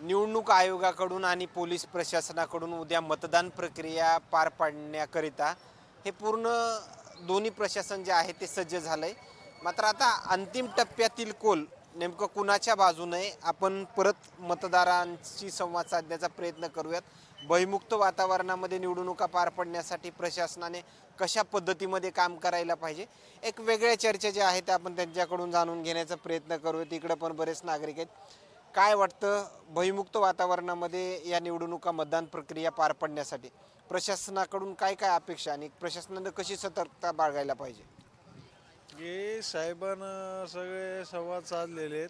निवडणूक आयोगाकडून आणि पोलीस प्रशासनाकडून उद्या मतदान प्रक्रिया पार पाडण्याकरिता हे पूर्ण दोन्ही प्रशासन जे आहे ते सज्ज झालं आहे मात्र आता अंतिम टप्प्यातील कोल नेमकं कुणाच्या बाजूने आपण परत मतदारांशी संवाद साधण्याचा प्रयत्न करूयात. भयमुक्त वातावरणामध्ये निवडणुका पार पडण्यासाठी प्रशासनाने कशा पद्धतीमध्ये काम करायला पाहिजे? एक वेगळ्या चर्चा ज्या आहेत त्या आपण त्यांच्याकडून जाणून घेण्याचा प्रयत्न करूयात. इकडं पण बरेच नागरिक आहेत. काय वाटतं भयमुक्त वातावरणामध्ये या निवडणुका मतदान प्रक्रिया पार पडण्यासाठी? प्रशासनाकडून काय काय अपेक्षा आणि प्रशासनानं कशी सतर्कता बाळगायला पाहिजे? हे साहेबानं सगळे संवाद साधलेले आहेत.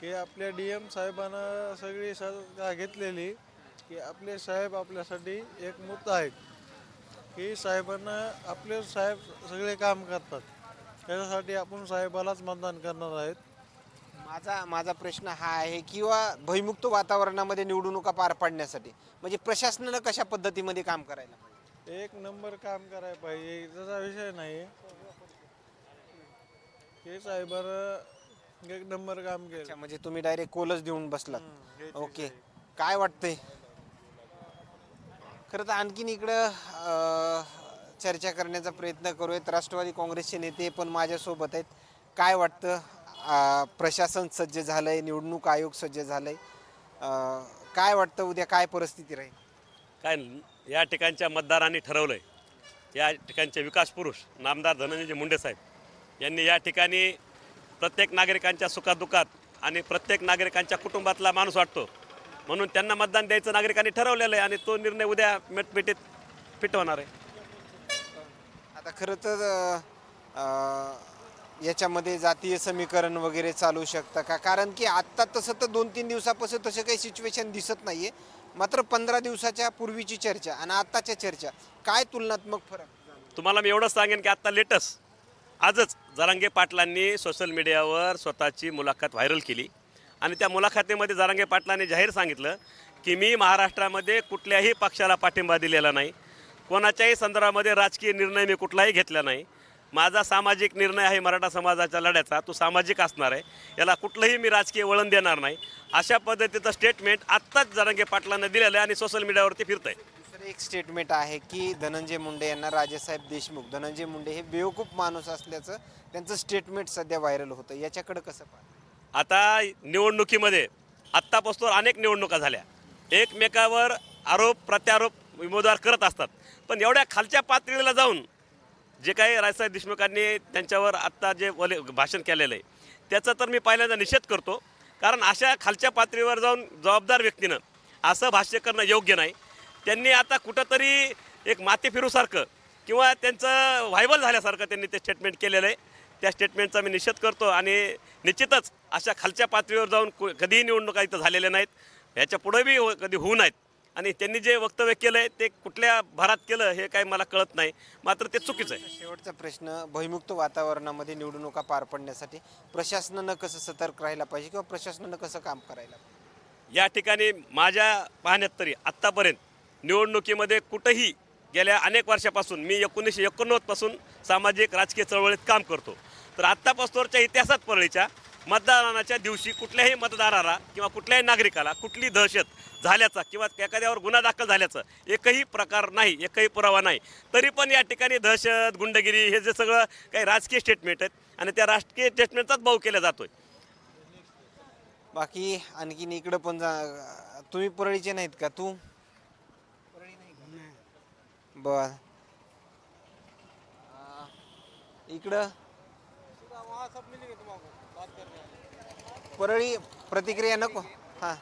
की आपल्या डी एम साहेबांना सगळी सल्ला घेतलेली की आपले साहेब आपल्यासाठी एक मुद्दा आहेत. की साहेबांना आपले साहेब सगळे काम करतात. त्याच्यासाठी आपण साहेबालाच मतदान करणार आहेत. माझा माझा प्रश्न हा आहे किंवा भयमुक्त वातावरणामध्ये निवडणुका पार पाडण्यासाठी. म्हणजे प्रशासनानं कशा पद्धतीमध्ये काम करायला पाहिजे? एक नंबर काम करायला पाहिजे. त्याचा विषय नाही. हे साहेबांना एक नंबर काम केलं. म्हणजे तुम्ही डायरेक्ट कोलच देऊन बसलात. ओके. काय वाटतंय? खरं तर आणखीन इकडं अं, चर्चा करण्याचा प्रयत्न करूयात. राष्ट्रवादी काँग्रेसचे नेते पण माझ्यासोबत आहेत. काय वाटतं? प्रशासन सज्ज झालंय निवडणूक आयोग सज्ज झालंय. अं, काय वाटतं उद्या काय परिस्थिती राहील? काय या ठिकाणच्या मतदारांनी ठरवलंय. या ठिकाणचे विकास पुरुष नामदार धनंजय मुंडे साहेब यांनी या ठिकाणी प्रत्येक नागरिकांच्या सुखादुखात आणि प्रत्येक नागरिकांच्या कुटुंबातला माणूस वाटतो. म्हणून त्यांना मतदान द्यायचं नागरिकांनी ठरवलेलं आहे आणि तो निर्णय उद्या मेटपेटीत फिट होणार आहे. आता खरं तर याच्यामध्ये जातीय समीकरण वगैरे चालू शकतं का? कारण की आत्ता तसं तर दोन तीन दिवसापासून तसे काही सिच्युएशन दिसत नाही आहे मात्र पंधरा दिवसाच्या पूर्वीची चर्चा आणि आत्ताच्या चर्चा काय तुलनात्मक फरक तुम्हाला मी एवढंच सांगेन की आत्ता लेटस आजच जरांगे पाटलांनी सोशल मीडियावर स्वतःची मुलाखत व्हायरल केली. आणि त्या मुलाखतीमध्ये जरांगे पाटलांनी जाहीर सांगितलं की मी महाराष्ट्रामध्ये कुठल्याही पक्षाला पाठिंबा दिलेला नाही. कोणाच्याही संदर्भामध्ये राजकीय निर्णय मी कुठलाही घेतला नाही. माझा सामाजिक निर्णय आहे मराठा समाजाच्या लढ्याचा. तो सामाजिक असणार आहे. याला कुठलंही मी राजकीय वळण देणार नाही. अशा पद्धतीचं स्टेटमेंट आत्ताच जरांगे पाटलांना दिलेलं आहे आणि सोशल मीडियावरती फिरत आहे एक स्टेटमेंट आहे की धनंजय मुंडे यांना राजेसाहेब देशमुख धनंजय मुंडे हे बेवकूफ माणूस असल्याचं त्यांचं स्टेटमेंट सध्या व्हायरल होतं. याच्याकडे कसं पाहता आता निवडणुकीमध्ये आत्तापासून अनेक निवडणुका झाल्या. एकमेकावर आरोप प्रत्यारोप उमेदवार करत असतात. पण एवढ्या खालच्या पातळीला जाऊन जे काही राजसाहेब देशमुखांनी त्यांच्यावर आत्ता जे वले भाषण केलेलं आहे त्याचा तर मी पहिल्यांदा निषेध करतो. कारण अशा खालच्या पातळीवर जाऊन जबाबदार व्यक्तीनं असं भाष्य करणं योग्य नाही. त्यांनी आता कुठंतरी एक माती फिरूसारखं किंवा त्यांचं व्हायबल झाल्यासारखं त्यांनी ते स्टेटमेंट केलेलं आहे. त्या स्टेटमेंटचा मी निषेध करतो आणि निश्चितच अशा खालच्या पातळीवर जाऊन कधीही निवडणुका इथं झालेल्या नाहीत. ह्याच्या पुढे बी हो- कधी होऊ नयेत आणि त्यांनी जे वक्तव्य केलं आहे ते कुठल्या भरात केलं हे काही मला कळत नाही. मात्र ते चुकीचं आहे. शेवटचा प्रश्न भयमुक्त वातावरणामध्ये निवडणुका पार पडण्यासाठी प्रशासनानं कसं सतर्क राहायला पाहिजे किंवा प्रशासनानं कसं काम करायला पाहिजे? या ठिकाणी माझ्या पाहण्यात तरी आत्तापर्यंत निवडणुकीमध्ये कुठंही गेल्या अनेक वर्षापासून मी एकोणीसशे एकोणनव्वदपासून सामाजिक राजकीय चळवळीत काम करतो. तर आत्तापासूनच्या इतिहासात परळीच्या मतदानाच्या दिवशी कुठल्याही मतदाराला किंवा कुठल्याही नागरिकाला कुठली दहशत झाल्याचा किंवा एखाद्यावर गुन्हा दाखल झाल्याचं एकही प्रकार नाही एकही पुरावा नाही. तरी पण या ठिकाणी दहशत गुंडगिरी हे जे सगळं काही राजकीय स्टेटमेंट आहेत आणि त्या राजकीय स्टेटमेंटचाच भाऊ केला जातोय. बाकी आणखीन इकडं पण जा तुम्ही परळीचे नाहीत का? तू? बर. इकडं? परळी प्रतिक्रिया नको. हा.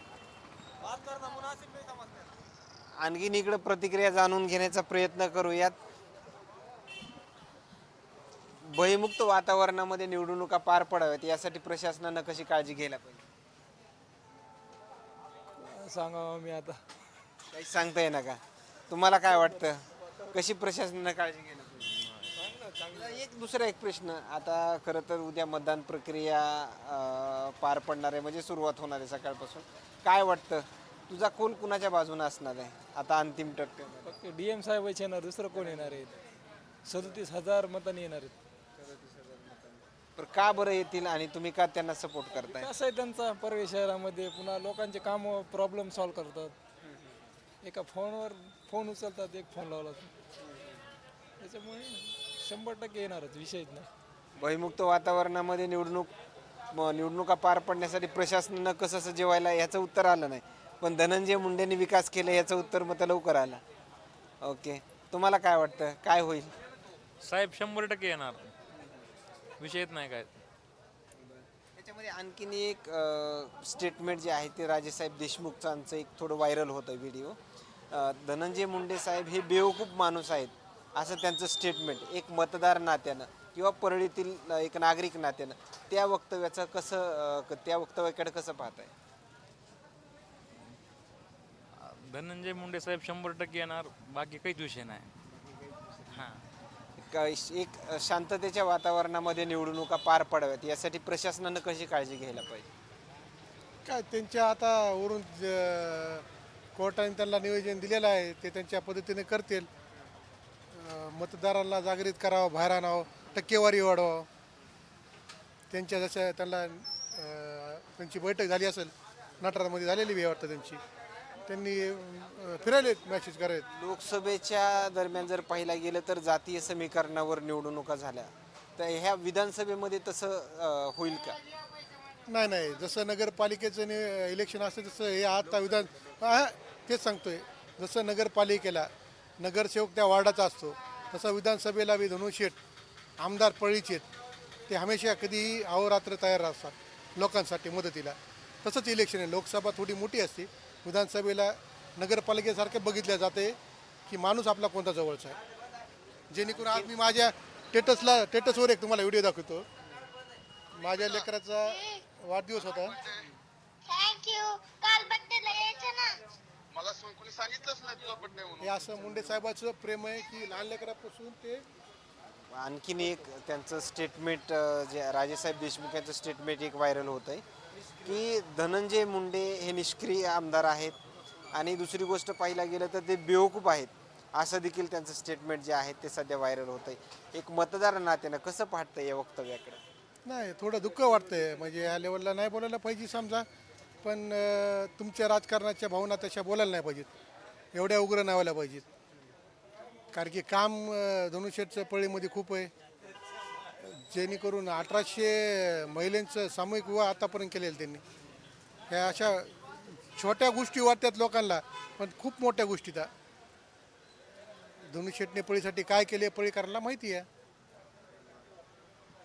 आणखीन इकडं प्रतिक्रिया जाणून घेण्याचा प्रयत्न करूयात. भयमुक्त वातावरणामध्ये निवडणुका पार पडाव्यात यासाठी प्रशासनानं कशी काळजी घ्यायला पाहिजे? सांगावं मी आता. काही सांगता येणार का? तुम्हाला काय वाटतं? कशी प्रशासनानं काळजी घ्यायला एक दुसरा एक प्रश्न. आता खरं तर उद्या मतदान प्रक्रिया अं, पार पडणार आहे म्हणजे सुरुवात होणार आहे सकाळपासून. काय वाटतं? तुझा कोल कुणाच्या बाजूने असणार आहे? आता अंतिम टप्प्यामध्ये. फक्त डी एम साहेबाचे येणार दुसरं कोण येणार आहेत सदतीस हजार मतांनी येणार आहेत. पण का बरं येतील आणि तुम्ही का त्यांना सपोर्ट करताय? कसं आहे त्यांचा परवे शहरामध्ये. पुन्हा लोकांचे काम प्रॉब्लेम सॉल्व्ह करतात. एका फोनवर फोन उचलतात एक फोन लावला. तर. त्याच्यामुळे शंभर टक्के येणारच विषयच नाही. भयमुक्त वातावरणामध्ये निवडणूक म- निवडणुका पार पडण्यासाठी प्रशासनानं कसं असं जेवायला याचं उत्तर आलं नाही. पण धनंजय मुंडेंनी विकास केला याचं उत्तर मग लवकर आलं. ओके. तुम्हाला काय वाटतं? काय होईल? साहेब शंभर टक्के येणार. विषयच नाही काय. त्याच्यामध्ये आणखीन एक स्टेटमेंट जे आहे ते राजेसाहेब देशमुखचांचं एक थोडं व्हायरल होतं व्हिडिओ धनंजय मुंडे साहेब हे बेवकूफ माणूस आहेत. असं त्यांचं स्टेटमेंट एक मतदार नात्यानं किंवा परळीतील एक नागरिक नात्यानं त्या वक्तव्याचं कसं त्या वक्तव्याकडे कसं पाहताय? धनंजय मुंडे साहेब शंभर टक्के येणार बाकी काहीच विषय नाही. हां. एक शांततेच्या वातावरणामध्ये निवडणुका पार पडाव्यात यासाठी प्रशासनानं कशी काळजी घ्यायला पाहिजे? काय त्यांच्या आता वरून ज- कोर्टाने त्यांना नियोजन दिलेलं आहे ते त्यांच्या पद्धतीने करतील. मतदारांना जागृत करावं बाहेर आणावं टक्केवारी वाढवावं. त्यांच्या जसं त्यांना त्यांची बैठक झाली असेल नटरामध्ये झालेली बी वाटतं त्यांची. त्यांनी अं, फिरायलेत मॅसेज करायत लोकसभेच्या दरम्यान जर पाहिला गेलं तर जातीय समीकरणावर निवडणुका झाल्या. तर ह्या विधानसभेमध्ये तसं होईल का? नाही नाही. जसं नगरपालिकेचं नि- इलेक्शन असतं तसं हे आता विधान हा, तेच सांगतोय. जसं नगरपालिकेला नगरसेवक त्या वार्डाचा असतो. तसं विधानसभेला बी धनुशेठ आमदार पळीचे ते हमेशा कधीही अहोरात्र तयार असतात लोकांसाठी मदतीला. तसंच इलेक्शन आहे. लोकसभा थोडी मोठी असते. विधानसभेला नगरपालिकेसारखं बघितलं जाते की माणूस आपला कोणता जवळचा आहे. जेणेकरून आज मी माझ्या टेटसला टेटसवर एक तुम्हाला व्हिडिओ दाखवतो. माझ्या लेकराचा वाढदिवस होता थँक्यू काल बड्डेला यायचं ना मला सो- कोणी सांगितलंच नाही तुला बड्डे म्हणून हे असं मुंडे साहेबाचं प्रेम आहे की लहान लेकरापासून ते आणखीन एक त्यांचं स्टेटमेंट जे राजेसाहेब देशमुख यांचं स्टेटमेंट एक व्हायरल होत आहे की धनंजय मुंडे हे निष्क्रिय आमदार आहेत. आणि दुसरी गोष्ट पाहिला गेलं तर ते बेवकूफ आहेत. असं देखील त्यांचं स्टेटमेंट जे आहे ते सध्या व्हायरल होत आहे एक मतदार नात्यानं कसं पाहतं या वक्तव्याकडे? नाही थोडं दुःख वाटतंय. म्हणजे या लेवलला नाही बोलायला पाहिजे समजा. पण तुमच्या राजकारणाच्या भावना तशा बोलायला नाही पाहिजेत. एवढ्या उग्र नावायला पाहिजेत. कारण की काम अं, पळीमध्ये खूप आहे. जेणेकरून अठराशे महिलांचं सामूहिक विवाह आतापर्यंत केलेलं त्यांनी. ह्या अशा छोट्या गोष्टी वाटतात लोकांना पण खूप मोठ्या गोष्टी त्या. धनुष्यटने पळीसाठी काय केले पळीकरांना माहिती आहे.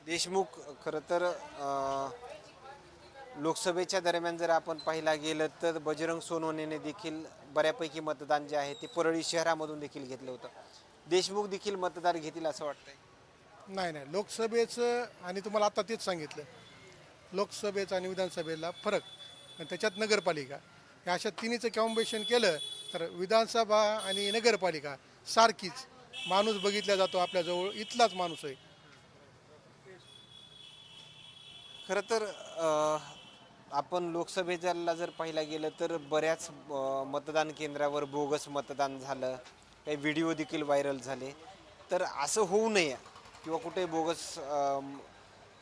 देशमुख खरं तर लोकसभेच्या दरम्यान जर आपण पाहिला गेलं तर बजरंग सोनवणेने देखील बऱ्यापैकी मतदान जे आहे ते परळी शहरामधून देखील घेतलं होतं. देशमुख देखील मतदार घेतील असं वाटतंय. नाही नाही. लोकसभेचं आणि तुम्हाला आता तेच सांगितलं. लोकसभेचं आणि विधानसभेला फरक. आणि त्याच्यात नगरपालिका. या अशा तिन्हीचं कॉम्बिनेशन केलं तर विधानसभा आणि नगरपालिका सारखीच. माणूस बघितला जातो आपल्याजवळ इथलाच माणूस आहे. खरं तर अं, आपण लोकसभेला जर पाहिला गेलं तर बऱ्याच मतदान केंद्रावर बोगस मतदान झालं. काही व्हिडिओ देखील व्हायरल झाले. तर असं होऊ नये किंवा कुठे बोगस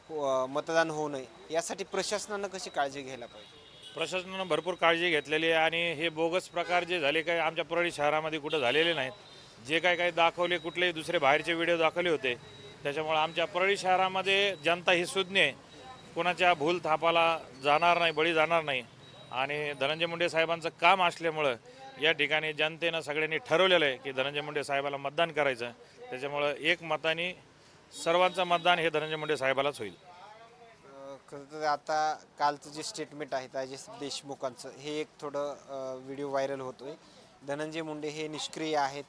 हो, मतदान होऊ नये यासाठी प्रशासनानं कशी काळजी घ्यायला पाहिजे? प्रशासनानं भरपूर काळजी घेतलेली आहे आणि हे बोगस प्रकार जे झाले काय आमच्या परळी शहरामध्ये कुठं झालेले नाहीत. जे काय काय दाखवले कुठलेही दुसरे बाहेरचे व्हिडिओ दाखवले होते. त्याच्यामुळे आमच्या परळी शहरामध्ये जनता ही सुज्ञ आहे. कोणाच्या भूल थापाला जाणार नाही बळी जाणार नाही. आणि धनंजय मुंडे साहेबांचं काम असल्यामुळं या ठिकाणी जनतेनं सगळ्यांनी ठरवलेलं आहे की धनंजय मुंडे साहेबाला मतदान करायचं. त्याच्यामुळं एक मताने सर्वांचं मतदान हे धनंजय मुंडे साहेबालाच होईल. खरं तर आता कालचं जे स्टेटमेंट आहे राजेश देशमुखांचं हे एक थोडं व्हिडिओ व्हायरल होतोय. धनंजय मुंडे हे निष्क्रिय आहेत.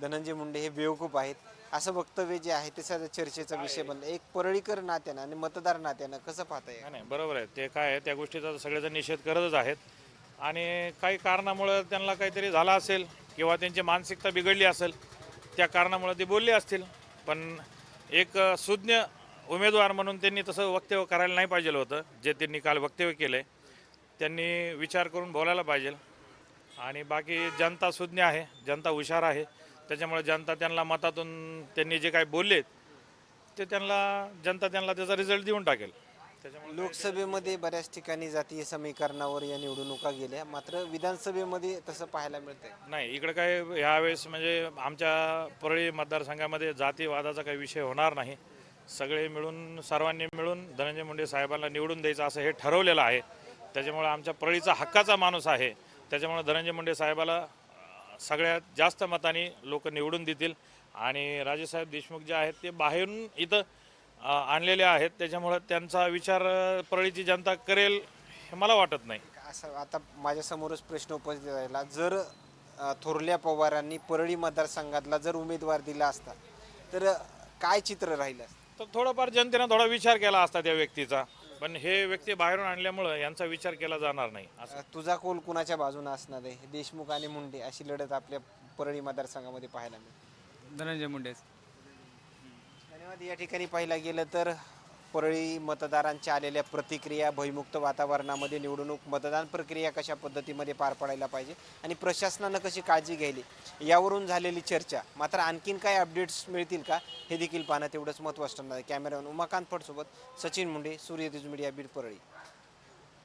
धनंजय मुंडे हे बेवकूफ आहेत. असं वक्तव्य जे आहे ते सध्या चर्चेचा विषय बनलं. एक परळीकर नात्यानं आणि मतदार नात्यानं कसं पाहता येईल नाही नाही बरोबर आहे. ते काय आहे त्या गोष्टीचा सगळेजण निषेध करतच आहेत. आणि काही कारणामुळं त्यांना काहीतरी झालं असेल किंवा त्यांची मानसिकता बिघडली असेल त्या कारणामुळं ते बोलले असतील. पण एक अ, सुज्ञ उमेदवार म्हणून त्यांनी तसं वक्तव्य करायला नाही पाहिजे होतं जे त्यांनी काल वक्तव्य केलं आहे त्यांनी विचार करून बोलायला पाहिजे. आणि बाकी जनता सुज्ञ आहे जनता हुशार आहे. त्याच्यामुळे जनता त्यांना मतातून त्यांनी जे काही बोललेत ते त्यांना जनता त्यांना त्याचा रिझल्ट देऊन टाकेल. त्याच्यामुळे लोकसभेमध्ये बऱ्याच ठिकाणी जातीय समीकरणावर या निवडणुका गेल्या मात्र विधानसभेमध्ये तसं पाहायला मिळतंय. नाही इकडे काय ह्यावेळेस म्हणजे आमच्या परळी मतदारसंघामध्ये जातीवादाचा काही विषय होणार नाही. सगळे मिळून सर्वांनी मिळून धनंजय मुंडे साहेबांना निवडून द्यायचं असं हे ठरवलेलं आहे. त्याच्यामुळे आमच्या परळीचा हक्काचा माणूस आहे. त्याच्यामुळे धनंजय मुंडे साहेबाला सगळ्यात जास्त मताने लोक निवडून देतील. आणि राजेसाहेब देशमुख जे आहेत ते बाहेरून इथं आणलेले आहेत. त्याच्यामुळं त्यांचा विचार परळीची जनता करेल हे मला वाटत नाही. असं आता माझ्यासमोरच प्रश्न उपस्थित राहिला. जर अ, थोरल्या पवारांनी परळी मतदारसंघातला जर उमेदवार दिला असता तर काय चित्र राहिलं असतं? तर थोडाफार जनतेनं थोडा विचार केला असता त्या व्यक्तीचा. पण हे व्यक्ती बाहेरून आणल्यामुळं यांचा विचार केला जाणार नाही असं. तुझा कोल कुणाच्या बाजूने असणार आहे? देशमुख आणि मुंडे अशी लढत आपल्या परळी मतदारसंघामध्ये पाहायला मिळते. धनंजय मुंडेच. धन्यवाद. या ठिकाणी पाहिलं गेलं तर परळी मतदारांच्या आलेल्या प्रतिक्रिया भयमुक्त वातावरणामध्ये निवडणूक मतदान प्रक्रिया कशा पद्धतीमध्ये पार पडायला पाहिजे आणि प्रशासनानं कशी काळजी घ्यायली यावरून झालेली चर्चा. मात्र आणखीन काय अपडेट्स मिळतील का हे देखील पाहणं तेवढंच महत्त्वाचं ठरणार आहे. कॅमेरामॅन उमाकांत फडसोबत सचिन मुंडे सूर्यतेज मीडिया बीड परळी.